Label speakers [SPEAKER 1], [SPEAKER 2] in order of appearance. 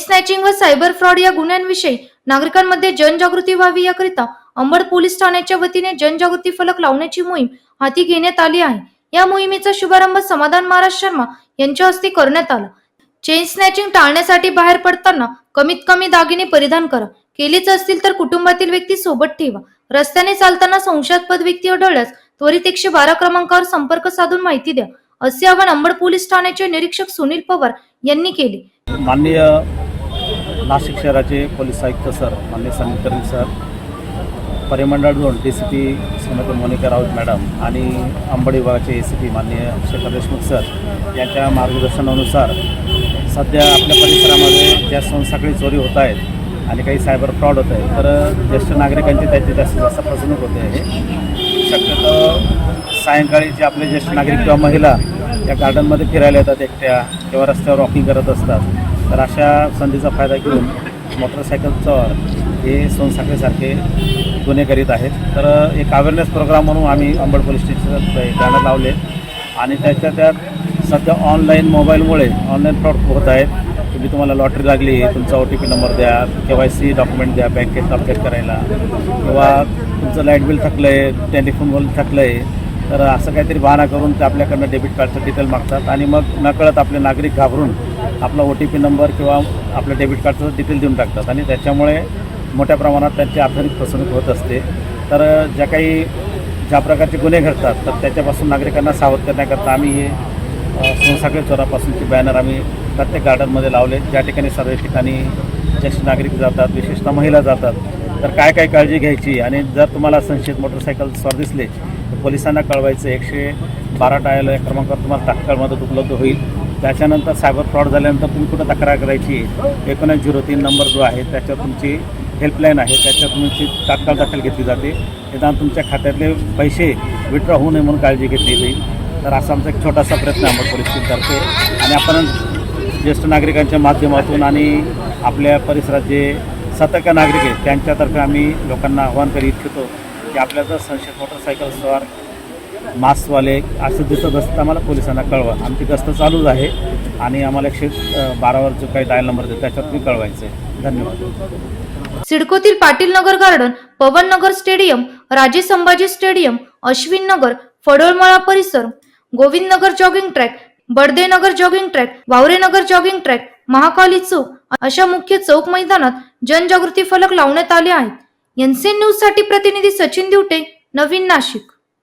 [SPEAKER 1] Snatching व cyber fraud या गुन्ह्यांविषयी नागरिकांमध्ये जनजागृती व्हावी याकरिता अंबड पोलीस ठाण्याच्या वतीने जनजागृती फलक लावण्याची मोहीम हाती घेण्यात आली आहे. या मोहिमेचा शुभारंभ समाधान महाराज शर्मा यांच्या हस्ते करण्यात आला. चेन स्नॅचिंग टाळण्यासाठी बाहेर पडताना कमीत कमी दागिने परिधान करा. केलीच असतील तर कुटुंबातील व्यक्ती सोबत ठेवा. रस्त्याने चालताना संशयास्पद व्यक्ती आढळल्यास त्वरित एकशे बारा क्रमांकावर संपर्क साधून माहिती द्या. असे आवाहन अंबड पोलीस ठाण्याचे निरीक्षक सुनील पवार यांनी केले.
[SPEAKER 2] माननीय नाशिक शहराचे पोलीस आयुक्त सर माननीय समीर सर परिमंडळ zone D C P Shrimati Monika Raut madam आणि अंबड विभागाचे ए सी पी माननीय शेखर देशमुख सर यांच्या मार्गदर्शनानुसार सध्या आपल्या परिसरामध्ये ज्या संस्थाकडे चोरी होत आहेत आणि काही सायबर फ्रॉड होत आहे तर ज्येष्ठ नागरिकांची त्याची जास्तीत जास्त फसवणूक होते आहे. शक्यतो सायंकाळी जे आपले ज्येष्ठ नागरिक किंवा महिला त्या गार्डनमध्ये फिरायला येतात एकट्या किंवा रस्त्यावर वॉकिंग करत असतात तर अशा संधीचा फायदा घेऊन मोटरसायकल चोर हे सोनसाखळीसारखे गुन्हे करीत आहेत. तर एक अवेअरनेस प्रोग्राम म्हणून आम्ही अंबड पोलीस स्टेशन बॅनर लावले. आणि त्याच्या त्यात सध्या ऑनलाईन मोबाईलमुळे ऑनलाईन फ्रॉड होत आहेत. तुम्ही तुम्हाला लॉटरी लागली तुमचा ओ टी पी नंबर द्या के वाय सी डॉक्युमेंट द्या बँकेत अपडेट करायला. किंवा तुमचं लाइट बिल थकलं आहे टेलिफोन बिल थकलं आहे तर असं काहीतरी बहाणा करून ते आपल्याकडनं डेबिट कार्डचं डिटेल मागतात. आणि मग नकळत आपले नागरिक घाबरून आपला ओ टी पी नंबर किंवा आपलं डेबिट कार्डचं डिटेल देऊन टाकतात. आणि त्याच्यामुळे मोठ्या प्रमाणात त्यांची आर्थिक फसवणूक होत असते. तर ज्या काही ज्या प्रकारचे गुन्हे घडतात तर त्याच्यापासून नागरिकांना सावध करण्याकरता आम्ही हे अ, सोनसाखळी चोरापासूनचे बॅनर आम्ही प्रत्येक गार्डनमध्ये लावले. ज्या ठिकाणी सर्व ठिकाणी ज्येष्ठ नागरिक जातात विशेषतः महिला जातात तर काय काय काळजी घ्यायची? आणि जर तुम्हाला संशयित मोटरसायकल स्वर दिसले तर पोलिसांना कळवायचं. एकशे बारा टायल क्रमांकावर तुम्हाला तात्काळ मदत उपलब्ध होईल. त्याच्यानंतर सायबर फ्रॉड झाल्यानंतर तुम्ही कुठं तक्रार करायची? एकोणीस झिरो तीन नंबर जो आहे त्याच्यावर तुमची हेल्पलाईन आहे त्याच्यात तुमची तात्काळ दखल घेतली जाते. निदान तुमच्या खात्यातले पैसे विड्रॉ होऊ नये म्हणून काळजी घेतली जाईल. तर असा आमचा एक छोटासा प्रयत्न आहे अंबड पोलीस टीमतर्फे. आणि आपण ज्येष्ठ नागरिकांच्या माध्यमातून आणि आपल्या परिसरात जे सतर्क नागरिक आहेत त्यांच्यातर्फे आम्ही लोकांना आवाहन करीत इच्छितो की आपल्या जर संशयित मोटरसायकल सवार मास्कवाले असं दिसत असतं आम्हाला पोलिसांना कळवा. आमची गस्त चालूच आहे आणि आम्हाला एकशे बारावर जो काही डायल नंबर देतो त्याच्यात मी कळवायचं. आहे धन्यवाद.
[SPEAKER 1] सिडकोतील Patil Nagar garden Pawan Nagar stadium Raje Sambhaji stadium Ashwin Nagar Phadolmala परिसर Govind Nagar jogging track Badade Nagar jogging track Waware Nagar jogging track Mahakali Chowk अशा मुख्य चौक मैदानात जनजागृती फलक लावण्यात आले आहेत. एनसीएन न्यूजसाठी प्रतिनिधी सचिन दिवटे नवीन नाशिक.